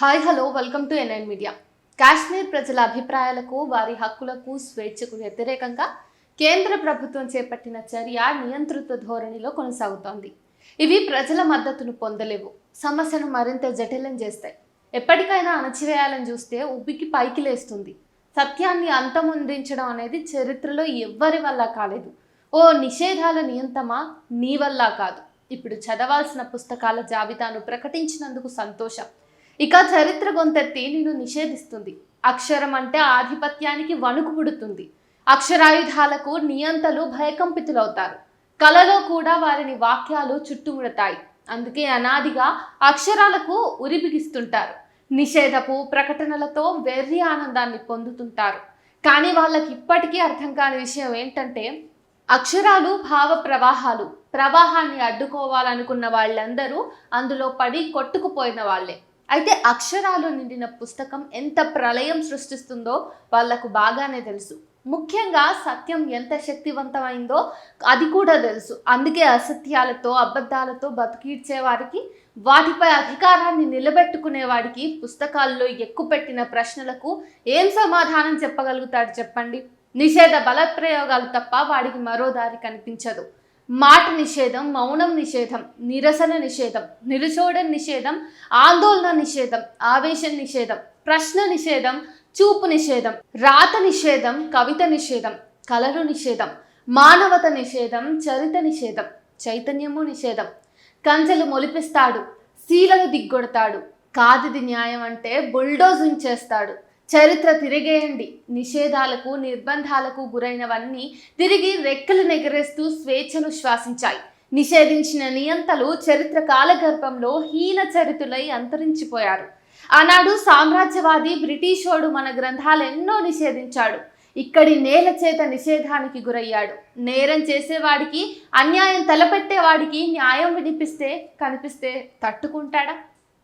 Hi hello welcome to NIN media. Kashmir ప్రజల అభిప్రాయాలకు వారి హక్కులకు స్వేచ్ఛకు వ్యతిరేకంగా కేంద్ర ప్రభుత్వం చేపట్టిన చర్య నియంతృత్వ ధోరణిలో కొనసాగుతోంది. ఇవి ప్రజల మద్దతును పొందలేవు. సమస్యను మరింత జటిలం చేస్తాయి. ఎప్పటికైనా అణచివేయాలని చూస్తే ఉబ్బికి పైకి లేస్తుంది. సత్యాన్ని అంతమొందించడం అనేది చరిత్రలో ఎవ్వరి వల్ల కాలేదు. ఓ నిషేధాల నియంతమా? నీ వల్ల కాదు. ఇప్పుడు చదవాల్సిన పుస్తకాల జాబితాను ప్రకటించినందుకు సంతోషం. ఇక చరిత్ర గొంతెత్తి నేను నిషేధిస్తుంది. అక్షరం అంటే ఆధిపత్యానికి వణుకు పుడుతుంది. అక్షరాయుధాలకు నియంతలు భయకంపితులవుతారు. కలలో కూడా వారిని వాక్యాలు చుట్టుముడతాయి. అందుకే అనాదిగా అక్షరాలకు ఉరిబిగిస్తుంటారు. నిషేధపు ప్రకటనలతో వెర్రి ఆనందాన్ని పొందుతుంటారు. కానీ వాళ్ళకి ఇప్పటికీ అర్థం కాని విషయం ఏంటంటే అక్షరాలు భావ ప్రవాహాలు. ప్రవాహాన్ని అడ్డుకోవాలనుకున్న వాళ్ళందరూ అందులో పడి కొట్టుకుపోయిన వాళ్ళే. అయితే అక్షరాలు నిండిన పుస్తకం ఎంత ప్రళయం సృష్టిస్తుందో వాళ్ళకు బాగానే తెలుసు. ముఖ్యంగా సత్యం ఎంత శక్తివంతమైందో అది కూడా తెలుసు. అందుకే అసత్యాలతో అబద్ధాలతో బతికిచ్చేవారికి వాటిపై అధికారాన్ని నిలబెట్టుకునే వాడికి పుస్తకాల్లో ఎక్కుపెట్టిన ప్రశ్నలకు ఏం సమాధానం చెప్పగలుగుతాడు చెప్పండి? నిషేధ బలప్రయోగాలు తప్ప వాడికి మరో దారి కనిపించదు. మాట నిషేధం మౌనం నిషేధం నిరసన నిషేధం నిలుచోడన్ నిషేధం ఆందోళన నిషేధం ఆవేశం నిషేధం ప్రశ్న నిషేధం చూపు నిషేధం రాత నిషేధం కవిత నిషేధం కలలు నిషేధం మానవత నిషేధం చరిత నిషేధం చైతన్యము నిషేధం. కంచెలు మొలిపిస్తాడు శీలను దిగ్గొడతాడు కాదిది న్యాయం అంటే బుల్డోజింగ్ చేస్తాడు. చరిత్ర తిరిగేయండి. నిషేధాలకు నిర్బంధాలకు గురైనవన్నీ తిరిగి రెక్కలు నెగరేస్తూ స్వేచ్ఛను శ్వాసించాయి. నిషేధించిన నియంతలు చరిత్ర కాలగర్భంలో హీన చరితులై అంతరించిపోయారు. ఆనాడు సామ్రాజ్యవాది బ్రిటిషోడు మన గ్రంథాలెన్నో నిషేధించాడు. ఇక్కడి నేల చేత నిషేధానికి గురయ్యాడు. నేరం చేసేవాడికి అన్యాయం తలపెట్టేవాడికి న్యాయం వినిపిస్తే కనిపిస్తే తట్టుకుంటాడా?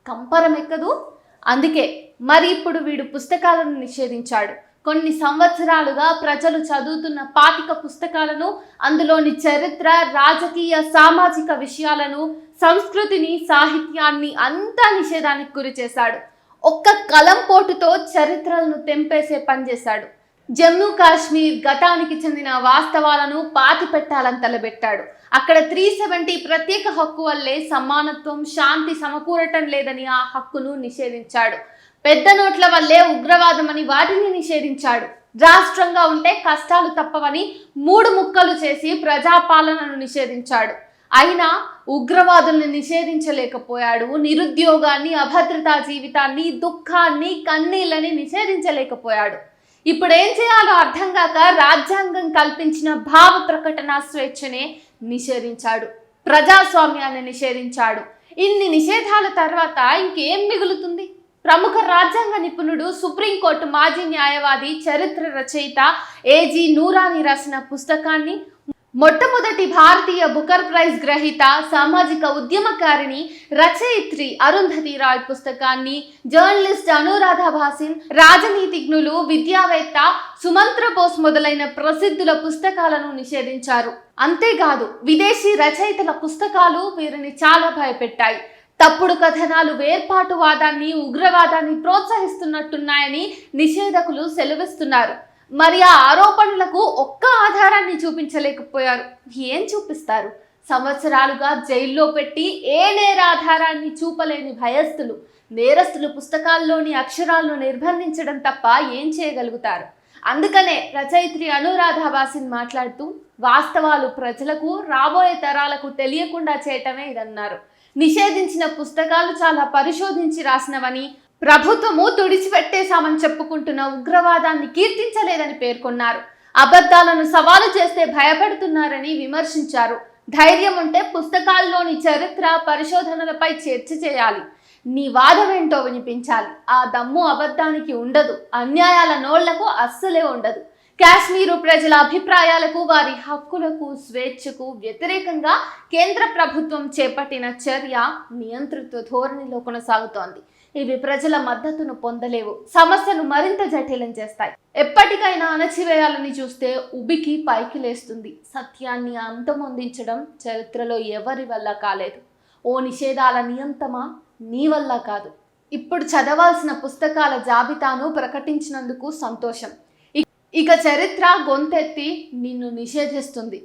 కంపరం ఎక్కదు అందుకే మరి ఇప్పుడు వీడు పుస్తకాలను నిషేధించాడు. కొన్ని సంవత్సరాలుగా ప్రజలు చదువుతున్న పాతిక పుస్తకాలను అందులోని చరిత్ర రాజకీయ సామాజిక విషయాలను సంస్కృతిని సాహిత్యాన్ని అంతా నిషేధానికి గురి చేశాడు. ఒక్క కలం పోటుతో చరిత్రలను తెంపేసే పనిచేశాడు జమ్మూ కాశ్మీర్ గతానికి చెందిన వాస్తవాలను పాతి పెట్టాలని తలబెట్టాడు. అక్కడ త్రీ సెవెంటీ ప్రత్యేక హక్కు వల్లే సమానత్వం శాంతి సమకూరటం లేదని ఆ హక్కును నిషేధించాడు. పెద్ద నోట్ల వల్లే ఉగ్రవాదం అని వాటిని నిషేధించాడు. రాష్ట్రంగా ఉంటే కష్టాలు తప్పవని మూడు ముక్కలు చేసి ప్రజాపాలనను నిషేధించాడు. అయినా ఉగ్రవాదుల్ని నిషేధించలేకపోయాడు. నిరుద్యోగాన్ని అభద్రతా జీవితాన్ని దుఃఖాన్ని కన్నీళ్ళని నిషేధించలేకపోయాడు. ఇప్పుడు ఏం చేయాలో అర్థం కాక రాజ్యాంగం కల్పించిన భావ ప్రకటన స్వేచ్ఛనే నిషేధించాడు. ప్రజాస్వామ్యాన్ని నిషేధించాడు. ఇన్ని నిషేధాల తర్వాత ఇంకేం మిగులుతుంది? ప్రముఖ రాజ్యాంగ నిపుణుడు సుప్రీంకోర్టు మాజీ న్యాయవాది చరిత్ర రచయిత ఏజీ నూరాని రాసిన పుస్తకాన్ని మొట్టమొదటి భారతీయ బుకర్ ప్రైజ్ గ్రహీత సామాజిక ఉద్యమకారిణి రచయిత్రి అరుంధతి రాయ్ పుస్తకాన్ని జర్నలిస్ట్ అనురాధ భాసిన్ రాజనీతిజ్ఞులు విద్యావేత్త సుమంత్ర బోస్ మొదలైన ప్రసిద్ధుల పుస్తకాలను నిషేధించారు. అంతేకాదు విదేశీ రచయితల పుస్తకాలు వీరిని చాలా భయపెట్టాయి. తప్పుడు కథనాలు వేర్పాటువాదాన్ని ఉగ్రవాదాన్ని ప్రోత్సహిస్తున్నట్టున్నాయని నిషేధకులు సెలవిస్తున్నారు. మరి ఆ ఆరోపణలకు ఒక్క ఆధారాన్ని చూపించలేకపోయారు. ఏం చూపిస్తారు? సంవత్సరాలుగా జైల్లో పెట్టి ఏ నేరాధారాన్ని చూపలేని భయస్థులు నేరస్తులు పుస్తకాల్లోని అక్షరాలను నిర్బంధించడం తప్ప ఏం చేయగలుగుతారు? అందుకనే రచయిత్రి అనురాధ బాసిన్ మాట్లాడుతూ వాస్తవాలు ప్రజలకు రాబోయే తరాలకు తెలియకుండా చేయటమే ఇదన్నారు. నిషేధించిన పుస్తకాలు చాలా పరిశోధించి రాసినవని ప్రభుత్వము తుడిచిపెట్టేశామని చెప్పుకుంటున్న ఉగ్రవాదాన్ని కీర్తించలేదని పేర్కొన్నారు. అబద్ధాలను సవాలు చేస్తే భయపడుతున్నారని విమర్శించారు. ధైర్యం ఉంటే పుస్తకాల్లోని చరిత్ర పరిశోధనలపై చర్చ చేయాలి. నీ వాదమేంటో వినిపించాలి. ఆ దమ్ము అబద్ధానికి ఉండదు. అన్యాయాల నోళ్ళకు అస్సలే ఉండదు. కాశ్మీరు ప్రజల అభిప్రాయాలకు వారి హక్కులకు స్వేచ్ఛకు వ్యతిరేకంగా కేంద్ర ప్రభుత్వం చేపట్టిన చర్య నియంతృత్వ ధోరణిలో కొనసాగుతోంది. ఇవి ప్రజల మద్దతును పొందలేవు. సమస్యను మరింత జటిలం చేస్తాయి. ఎప్పటికైనా అణచివేయాలని చూస్తే ఉబికి పైకి లేస్తుంది. సత్యాన్ని అంతమొందించడం చరిత్రలో ఎవరి వల్ల కాలేదు. ఓ నిషేధాల నియంతమా? నీ వల్ల కాదు. ఇప్పుడు చదవాల్సిన పుస్తకాల జాబితాను ప్రకటించినందుకు సంతోషం. ఇక చరిత్ర గొంతెత్తి నిన్ను నిషేధిస్తుంది.